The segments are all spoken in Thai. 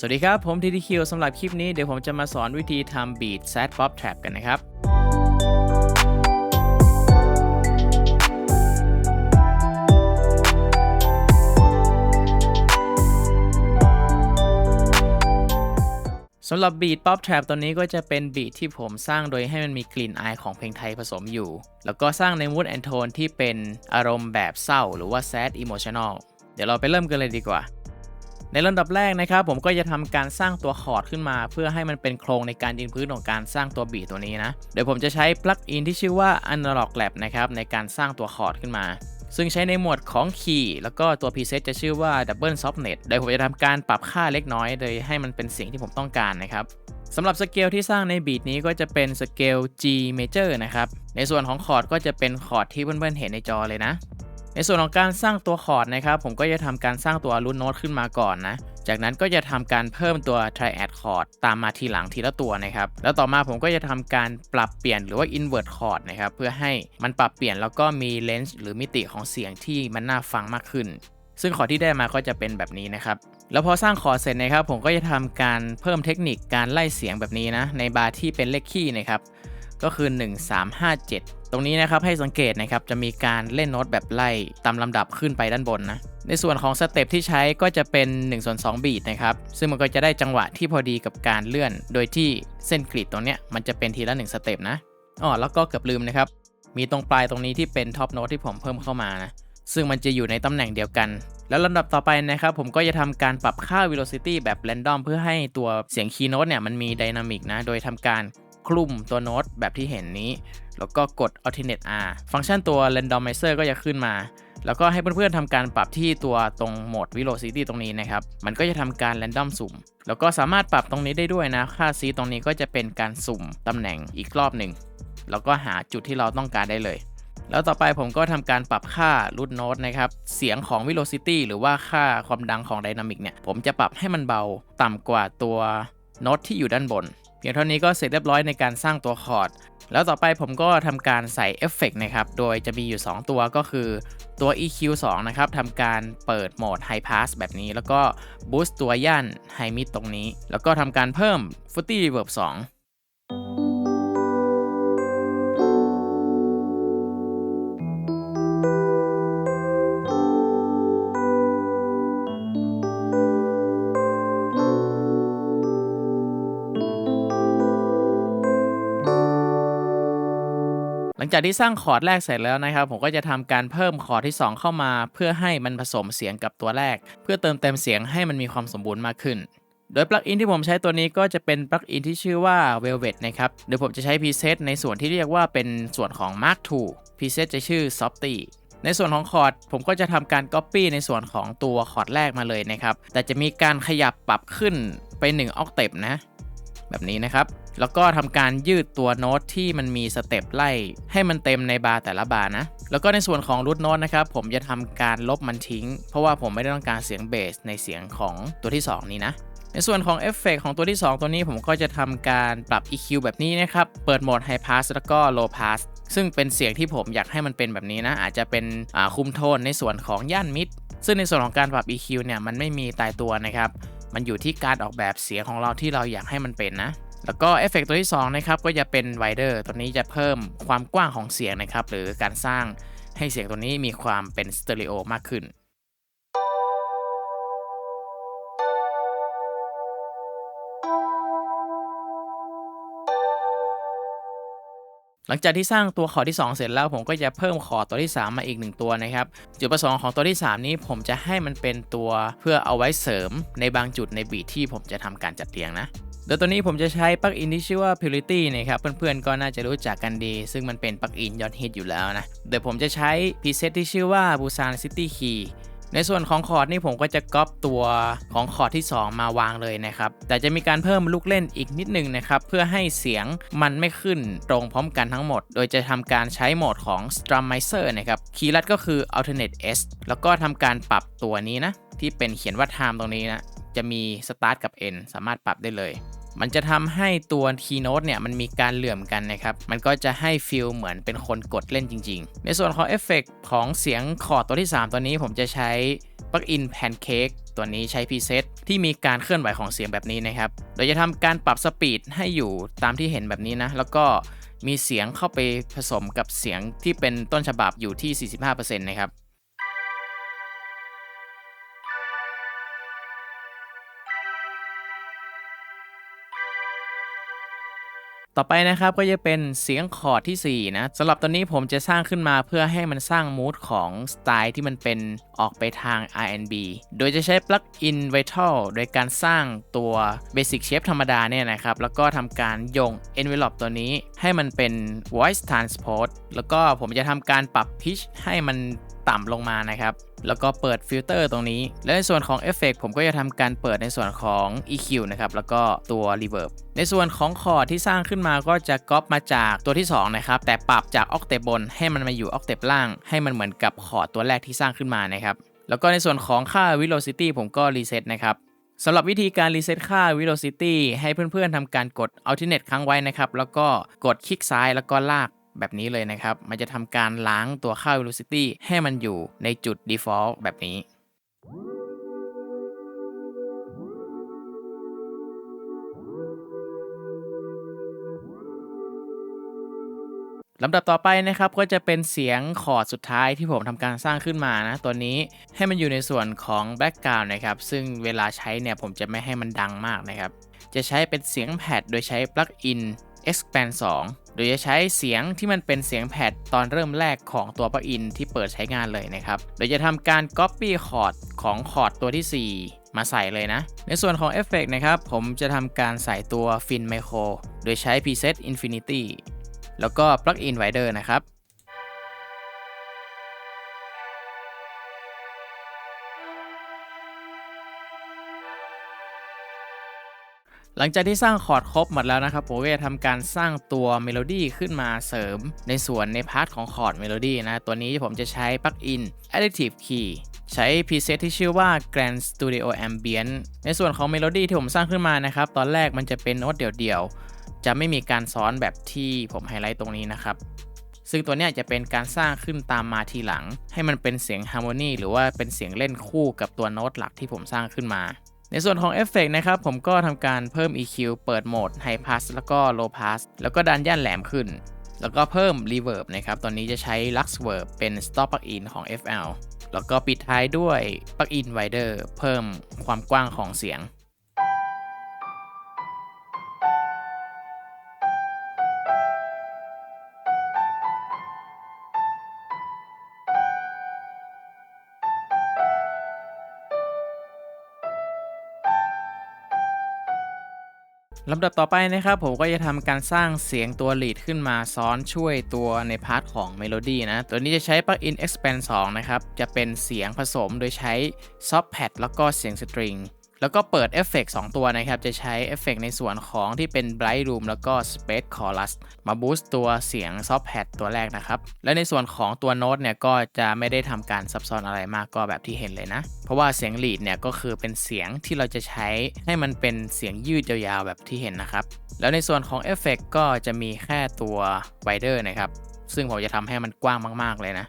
สวัสดีครับ ผม TTQ สำหรับคลิปนี้เดี๋ยวผมจะมาสอนวิธีทำ beat sad pop trap กันนะครับ สำหรับ beat pop trap ตัวนี้ก็จะเป็น beat ที่ผมสร้างโดยให้มันมีกลิ่นอายของเพลงไทยผสมอยู่ แล้วก็สร้างใน mood and tone ที่เป็นอารมณ์แบบเศร้า หรือว่า sad emotional เดี๋ยวเราไปเริ่มกันเลยดีกว่า ในลำดับแรกนะครับผมก็จะทำการสร้างตัวคอร์ดขึ้นมา เพื่อให้มันเป็นโครงในการยืนพื้นของการสร้างตัวบีตัวนี้นะเดี๋ยวผมจะใช้ปลั๊กอินที่ชื่อว่า Analog Lab นะครับในการสร้างตัวคอร์ดขึ้นมา ซึ่งใช้ในหมวดของคีย์แล้วก็ตัว preset จะชื่อว่า Double Softnet โดยผมจะทำการปรับค่าเล็กน้อย โดยให้มันเป็นเสียงที่ผมต้องการนะครับสำหรับสเกลที่สร้างในบีทนี้ก็จะเป็นสเกล G major นะครับในส่วนของคอร์ดก็จะเป็นคอร์ดที่เพื่อนๆเห็นในจอเลยนะ ในส่วนของการสร้างตัวคอร์ดนะครับ ผมก็จะทำการสร้างตัวรูทโน้ตขึ้นมาก่อนนะ จากนั้นก็จะทำการเพิ่มตัว triad chord ตามมาทีหลังทีละตัวนะครับ แล้วต่อมาผมก็จะทำการปรับเปลี่ยนหรือว่า invert chord นะครับ เพื่อให้มันปรับเปลี่ยนแล้วก็มีเลนส์หรือมิติของเสียงที่มันน่าฟังมากขึ้น ซึ่งคอร์ดที่ได้มาก็จะเป็นแบบนี้นะครับแล้วพอสร้างคอร์ดเสร็จนะครับ ผมก็จะทำการเพิ่มเทคนิคการไล่เสียงแบบนี้นะในบาร์ที่เป็นเลขคี่นะครับก็คือ 1357 ตรงนี้นะครับให้สังเกตนะครับจะมีการเล่นโน้ตแบบไล่ตามลำดับขึ้นไปด้านบนนะในส่วนของสเต็ปที่ใช้ก็จะเป็น1ส่วน2บีทนะครับ ซึ่งมันก็จะได้จังหวะที่พอดีกับการเลื่อน โดยที่เส้นกรีดตรงเนี้ยมันจะเป็นทีละ1สเต็ปนะอ๋อแล้วก็เกือบลืมนะครับ มีตรงปลายตรงนี้ที่เป็นท็อปโน้ตที่ผมเพิ่มเข้ามานะซึ่งมันจะอยู่ในตำแหน่งเดียวกัน แล้วลำดับต่อไปนะครับ ผมก็จะทำการปรับค่า velocity แบบ random เพื่อให้ตัวเสียงคีย์โน้ตเนี่ยมันมี dynamic นะ โดยทำการ คลุมตัวโน้ตแบบที่เห็นนี้ แล้วก็กด alternate r ฟังก์ชันตัว randomizer ก็จะขึ้นมา แล้วก็ให้เพื่อนๆทำการปรับที่ตัวตรงโหมด velocity ตรงนี้นะครับ มันก็จะทำการ random สุ่ม แล้วก็สามารถปรับตรงนี้ได้ด้วยนะ ค่า c ตรงนี้ก็จะเป็นการสุ่มตำแหน่งอีกรอบหนึ่ง แล้วก็หาจุดที่เราต้องการได้เลยแล้วต่อไปผมก็ทำการปรับค่า root note นะครับ เสียงของ velocity หรือว่าค่าความดังของ dynamic เนี่ย ผมจะปรับให้มันเบาต่ำกว่าตัวโน้ตที่อยู่ด้านบน เพียงเท่านี้ก็เสร็จเรียบร้อยในการสร้างตัวคอร์ด แล้วต่อไปผมก็ทำการใส่เอฟเฟกนะครับ โดยจะมีอยู่ 2 ตัวก็คือตัว EQ 2 นะครับทำการเปิดโหมด High Pass แบบนี้ แล้วก็ Boost ตัวย่าน High Mid ตรงนี้ แล้วก็ทำการเพิ่ม Footy Reverb 2 งจากที่สร้างคอร์ดแรกเสร็จแล้วนะครับ ผมก็จะทำการเพิ่มคอร์ดที่ 2 เข้ามา เพื่อให้มันผสมเสียงกับตัวแรก เพื่อเติมเต็มเสียงให้มันมีความสมบูรณ์มากขึ้น โดยปลั๊กอินที่ผมใช้ตัวนี้ก็จะเป็นปลั๊กอินที่ชื่อว่า Velvet นะครับเดี๋ยวผมจะใช้ preset ในส่วนที่เรียกว่าเป็นส่วนของ Mark II preset จะชื่อ Softy ในส่วนของคอร์ดผมก็จะทำการ Copy ในส่วนของตัวคอร์ดแรกมาเลยนะครับ แต่จะมีการขยับปรับขึ้นไป1 octave นะ แบบนี้นะครับ แล้วก็ทำการยืดตัวโน้ตที่มันมีสเต็ปไล่ให้มันเต็มในบาร์แต่ละบาร์นะ แล้วก็ในส่วนของรูทโน้ตนะครับผมจะทำการลบมันทิ้ง เพราะว่าผมไม่ได้ต้องการเสียงเบสในเสียงของตัวที่ 2 นี้นะในส่วนของเอฟเฟกของตัวที่ 2 ตัวนี้ผมก็จะทำการปรับ EQ แบบนี้นะครับ เปิดโหมด High Pass แล้วก็ Low Pass ซึ่งเป็นเสียงที่ผมอยากให้มันเป็นแบบนี้นะ อาจจะเป็นคุมโทนในส่วนของย่านมิด ซึ่งในส่วนของการปรับ EQ เนี่ยมันไม่มีตายตัวนะครับ มันอยู่ที่การออกแบบเสียงของเราที่เราอยากให้มันเป็นนะ แล้วก็เอฟเฟกตัวที่2นะครับก็จะเป็นไวเดอร์ตัวนี้จะเพิ่มความกว้างของเสียงนะครับ หรือการสร้างให้เสียงตัวนี้มีความเป็นสเตอริโอมากขึ้นหลังจากที่สร้างตัวคอร์ดที่ 2 เสร็จแล้วผมก็จะเพิ่มคอร์ดตัวที่ 3 มาอีก 1 ตัวนะครับจุดประสงค์ของตัวที่ 3 นี้ผมจะให้มันเป็นตัวเพื่อเอาไว้เสริมในบางจุดในบีทที่ผมจะทำการจัดเรียงนะ โดยตัวนี้ผมจะใช้ปลั๊กอินที่ชื่อว่า Purity นะครับเพื่อนๆก็น่าจะรู้จักกันดี ซึ่งมันเป็นปลั๊กอินยอดฮิตอยู่แล้วนะเดี๋ยวผมจะใช้ preset ที่ชื่อว่า Busan City Key ในส่วนของคอร์ดนี่ผมก็จะก๊อปตัวของคอร์ดที่ 2 มาวางเลยนะครับ แต่จะมีการเพิ่มลูกเล่นอีกนิดนึงนะครับ เพื่อให้เสียงมันไม่ขึ้นตรงพร้อมกันทั้งหมด โดยจะทำการใช้โหมดของ Strumizer นะครับ คีย์ลัดก็คือ Alternate S แล้วก็ทำการปรับตัวนี้นะ ที่เป็นเขียนว่า time ตรงนี้นะ จะมี Start กับ End สามารถปรับได้เลย มันจะทำให้ตัว keynote เนี่ยมันมีการเหลื่อมกันนะครับ มันก็จะให้ฟีลเหมือนเป็นคนกดเล่นจริง ๆ ในส่วนของเอฟเฟกของเสียงคอร์ดตัวที่ 3 ตัวนี้ผมจะใช้ปลั๊กอิน Pancake ตัวนี้ใช้ preset ที่มีการเคลื่อนไหวของเสียงแบบนี้นะครับ โดยจะทำการปรับสปีดให้อยู่ตามที่เห็นแบบนี้นะ แล้วก็มีเสียงเข้าไปผสมกับเสียงที่เป็นต้นฉบับอยู่ที่ 45%นะครับ ต่อไปนะครับก็จะเป็นเสียงคอร์ดที่ 4 นะสำหรับตัวนี้ผมจะสร้างขึ้นมาเพื่อให้มันสร้างมูดของสไตล์ที่มันเป็นออกไปทาง R&B โดยจะใช้ปลั๊กอิน Vital โดยการสร้างตัว Basic Shape ธรรมดาเนี่ยนะครับ แล้วก็ทำการยง Envelope ตัวนี้ให้มันเป็น Voice Transport แล้วก็ผมจะทำการปรับ Pitch ให้มัน ต่ำลงมานะครับ แล้วก็เปิดฟิลเตอร์ตรงนี้ และในส่วนของเอฟเฟกผมก็จะทำการเปิดในส่วนของ EQ นะครับ แล้วก็ตัว Reverb ในส่วนของคอร์ดที่สร้างขึ้นมาก็จะก๊อปมาจากตัวที่ 2 นะครับ แต่ปรับจากออกเตปบนให้มันมาอยู่ออกเตปล่าง ให้มันเหมือนกับคอร์ดตัวแรกที่สร้างขึ้นมานะครับแล้วก็ในส่วนของค่า Velocity ผมก็รีเซ็ตนะครับสำหรับวิธีการรีเซ็ตค่า Velocity ให้เพื่อนๆทำการกด Alternate ค้างไว้นะครับ แล้วก็กดคลิกซ้ายแล้วก็ลาก แบบนี้เลยนะครับ มันจะทำการล้างตัวค่า velocity ให้มันอยู่ในจุด default แบบนี้ลำดับต่อไปนะครับก็จะเป็นเสียงคอร์ดสุดท้ายที่ผมทำการสร้างขึ้นมานะตัวนี้ให้มันอยู่ในส่วนของ background นะครับซึ่งเวลาใช้เนี่ยผมจะไม่ให้มันดังมากนะครับจะใช้เป็นเสียงแพดโดยใช้ปลั๊กอิน expand 2 โดยจะใช้เสียงที่มันเป็นเสียงแพดตอนเริ่มแรกของตัวปลั๊กอินที่เปิดใช้งานเลยนะครับ โดยจะทำการ copy คอร์ดของคอร์ดตัวที่ 4 มาใส่เลยนะ ในส่วนของเอฟเฟกนะครับ ผมจะทำการใส่ตัว Fin Micro โดยใช้ preset Infinity แล้วก็ plugin Wider นะครับ หลังจากที่สร้างคอร์ดครบหมดแล้วนะครับผมก็จะทำการสร้างตัวเมโลดี้ขึ้นมาเสริม ในส่วนในพาร์ทของคอร์ดเมโลดี้นะ ตัวนี้ผมจะใช้ปลั๊กอิน Additive Key ใช้ preset ที่ชื่อว่า Grand Studio Ambient ในส่วนของเมโลดี้ที่ผมสร้างขึ้นมานะครับ ตอนแรกมันจะเป็นโน้ตเดี่ยวๆ จะไม่มีการซ้อนแบบที่ผมไฮไลท์ตรงนี้นะครับ ซึ่งตัวนี้จะเป็นการสร้างขึ้นตามมาทีหลัง ให้มันเป็นเสียงฮาร์โมนีหรือว่าเป็นเสียงเล่นคู่กับตัวโน้ตหลักที่ผมสร้างขึ้นมา ในส่วนของเอฟเฟกนะครับ ผมก็ทำการเพิ่ม EQ เปิดโหมด High Pass แล้วก็ Low Pass แล้วก็ดันย่านแหลมขึ้น แล้วก็เพิ่ม Reverb นะครับ ตอนนี้จะใช้ Luxverb เป็น Stop Plugin ของ FL แล้วก็ปิดท้ายด้วย Plugin Wider เพิ่มความกว้างของเสียง ลำดับต่อไปนะครับผมก็จะทำการสร้างเสียงตัว lead ขึ้นมาซ้อนช่วยตัวในพาร์ทของเมโลดี้นะ ตัวนี้จะใช้ plugin expand 2 นะครับ จะเป็นเสียงผสมโดยใช้ soft pad แล้วก็เสียงสตริง แล้วก็เปิดเอฟเฟก2ตัวนะครับ จะใช้เอฟเฟกในส่วนของที่เป็น Bright Room แล้วก็ Space Chorus มาบูสต์ตัวเสียง Soft Pad ตัวแรกนะครับ และในส่วนของตัวโน้ตเนี่ยก็จะไม่ได้ทำการซับซ้อนอะไรมากก็แบบที่เห็นเลยนะ เพราะว่าเสียง lead เนี่ยก็คือเป็นเสียงที่เราจะใช้ให้มันเป็นเสียงยืดยาวๆแบบที่เห็นนะครับ แล้วในส่วนของเอฟเฟกก็จะมีแค่ตัว Wider นะครับ ซึ่งผมจะทำให้มันกว้างมาก ๆเลยนะ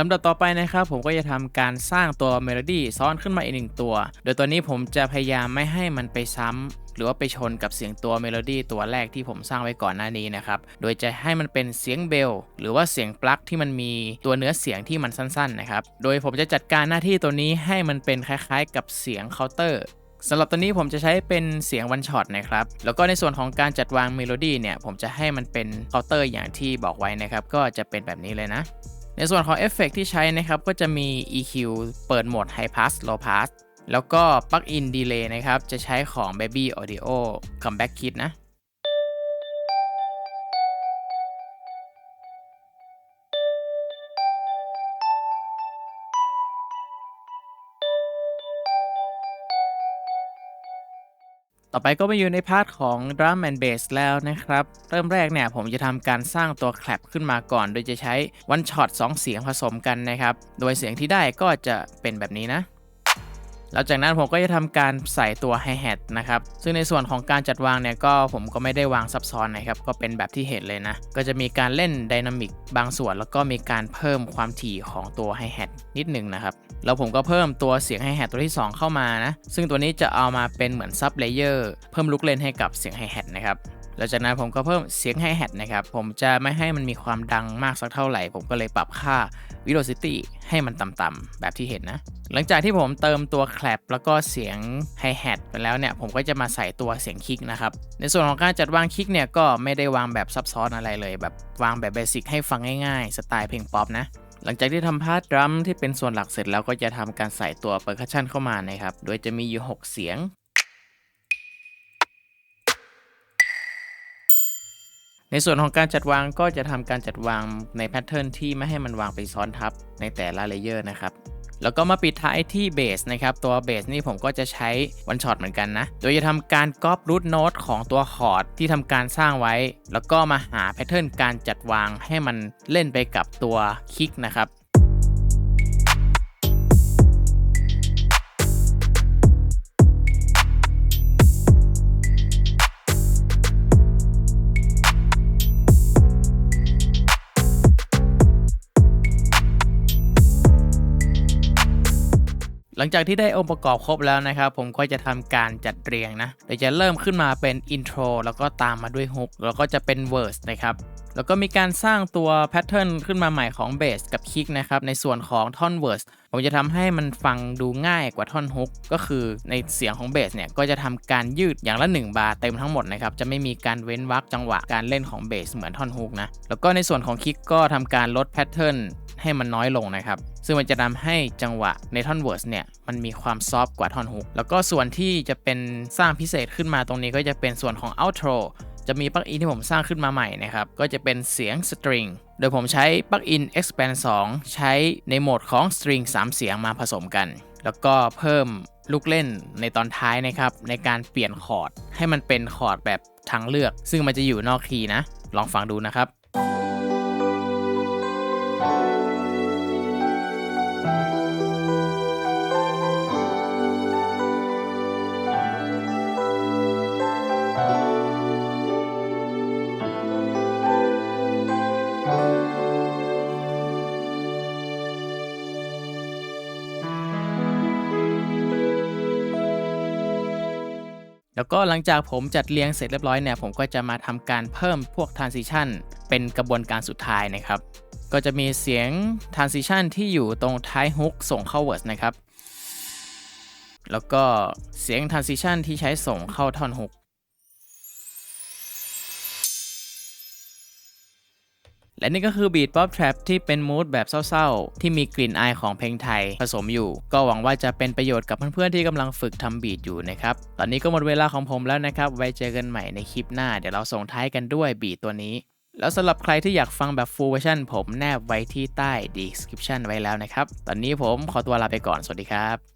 ลำดับต่อไปนะครับผมก็จะทำการสร้างตัวเมโลดี้ซ้อนขึ้นมาอีกหนึ่งตัว โดยตัวนี้ผมจะพยายามไม่ให้มันไปซ้ำหรือว่าไปชนกับเสียงตัวเมโลดี้ตัวแรกที่ผมสร้างไว้ก่อนหน้านี้นะครับ โดยจะให้มันเป็นเสียงเบล หรือว่าเสียงปลั๊กที่มันมีตัวเนื้อเสียงที่มันสั้นๆนะครับ โดยผมจะจัดการหน้าที่ตัวนี้ให้มันเป็นคล้ายๆ กับเสียงเคาน์เตอร์สำหรับตัวนี้ผมจะใช้เป็นเสียงวันช็อตนะครับ แล้วก็ในส่วนของการจัดวางเมโลดี้เนี่ย ผมจะให้มันเป็นเคาน์เตอร์อย่างที่บอกไว้นะครับ ก็จะเป็นแบบนี้เลยนะ ในส่วนของเอฟเฟกที่ใช้นะครับ ก็จะมี EQ เปิดโหมด High Pass Low Pass แล้วก็ Plug-in Delay นะครับ จะใช้ของ Baby Audio Comeback Kit นะ ต่อไปก็มาอยู่ในพาร์ทของ Drum and Bass แล้วนะครับ เริ่มแรกเนี่ยผมจะทำการสร้างตัวแคลปขึ้นมาก่อน โดยจะใช้ one shot 2 เสียงผสมกันนะครับ โดยเสียงที่ได้ก็จะเป็นแบบนี้นะ แล้วจากนั้นผมก็จะทำการใส่ตัว Hi Hat นะครับ ซึ่งในส่วนของการจัดวางเนี่ยก็ผมก็ไม่ได้วางซับซ้อนนะครับ ก็เป็นแบบที่เห็นเลยนะ ก็จะมีการเล่นไดนามิกบางส่วน แล้วก็มีการเพิ่มความถี่ของตัว Hi Hat นิดหนึ่งนะครับ แล้วผมก็เพิ่มตัวเสียง Hi Hat ตัวที่ 2 เข้ามานะ ซึ่งตัวนี้จะเอามาเป็นเหมือนซับเลเยอร์เพิ่มลุกเล่นให้กับเสียง Hi Hat นะครับ หลังจากนั้นผมก็เพิ่มเสียงไฮแฮทนะครับ ผมจะไม่ให้มันมีความดังมากสักเท่าไหร่ ผมก็เลยปรับค่า Velocity ให้มันต่ำๆแบบที่เห็นนะ หลังจากที่ผมเติมตัวแคลปแล้วก็เสียงไฮแฮทไปแล้วเนี่ย ผมก็จะมาใส่ตัวเสียงคิกนะครับ ในส่วนของการจัดวางคิกเนี่ยก็ไม่ได้วางแบบซับซ้อนอะไรเลย แบบวางแบบเบสิกให้ฟังง่ายๆ สไตล์เพลงป๊อปนะหลังจากที่ทำพาร์ทดรัมที่เป็นส่วนหลักเสร็จแล้วก็จะทำการใส่ตัวเปอร์คัชชันเข้ามานะครับ โดยจะมีอยู่ 6 เสียง ในส่วนของการจัดวางก็จะทำการจัดวางในแพทเทิร์นที่ไม่ให้มันวางไปซ้อนทับในแต่ละเลเยอร์นะครับแล้วก็มาปิดท้ายที่เบสนะครับ ตัวเบสนี่ผมก็จะใช้วันช็อตเหมือนกันนะ โดยจะทำการก๊อปรูทโน้ตของตัวคอร์ดที่ทำการสร้างไว้ แล้วก็มาหาแพทเทิร์นการจัดวางให้มันเล่นไปกับตัวคิกนะครับ หลังจากที่ได้องค์ประกอบครบแล้วนะครับ ผมก็จะทำการจัดเรียงนะโดยจะเริ่มขึ้นมาเป็นอินโทรแล้วก็ตามมาด้วยฮุกแล้วก็จะเป็นเวอร์สนะครับ แล้วก็มีการสร้างตัวแพทเทิร์นขึ้นมาใหม่ของเบสกับคิกนะครับ ในส่วนของท่อนเวอร์สผมจะทำให้มันฟังดูง่ายกว่าท่อนฮุกก็คือในเสียงของเบสเนี่ย ก็จะทำการยืดอย่างละ 1 บาร์เต็มทั้งหมดนะครับ จะไม่มีการเว้นวรรคจังหวะการเล่นของเบสเหมือนท่อนฮุกนะ แล้วก็ในส่วนของคิกก็ทำการลดแพทเทิร์นให้มันน้อยลงนะครับ ซึ่งมันจะทำให้จังหวะในท่อนเวิร์สเนี่ย มันมีความซอฟต์กว่าท่อนฮุก แล้วก็ส่วนที่จะเป็นสร้างพิเศษขึ้นมาตรงนี้ก็จะเป็นส่วนของ outro จะมีปลั๊กอินที่ผมสร้างขึ้นมาใหม่นะครับ ก็จะเป็นเสียงสตริง โดยผมใช้ปลั๊กอิน expand 2 ใช้ในโหมดของสตริง3 เสียงมาผสมกัน แล้วก็เพิ่มลูกเล่นในตอนท้ายนะครับ ในการเปลี่ยนคอร์ดให้มันเป็นคอร์ดแบบทางเลือก ซึ่งมันจะอยู่นอกคีย์นะ ลองฟังดูนะครับ แล้วก็หลังจากผมจัดเรียงเสร็จเรียบร้อยเนี่ยผมก็จะมาทำการเพิ่มพวก transition เป็นกระบวนการสุดท้ายนะครับ ก็จะมีเสียง transition ที่อยู่ตรงท้ายฮุกส่งเข้า verse นะครับ แล้วก็เสียง transition ที่ใช้ส่งเข้าท่อนฮุก และนี่ก็คือ Beat Pop Trap ที่เป็นมูดแบบเศร้าๆ ที่มีกลิ่นอายของเพลงไทยผสมอยู่ ก็หวังว่าจะเป็นประโยชน์กับเพื่อนๆที่กำลังฝึกทำบีทอยู่นะครับ ตอนนี้ก็หมดเวลาของผมแล้วนะครับ ไว้เจอกันใหม่ในคลิปหน้า เดี๋ยวเราส่งท้ายกันด้วยบีทตัวนี้ แล้วสำหรับใครที่อยากฟังแบบ full version ผมแนบไว้ที่ใต้ description ไว้แล้วนะครับ ตอนนี้ผมขอตัวลาไปก่อน สวัสดีครับ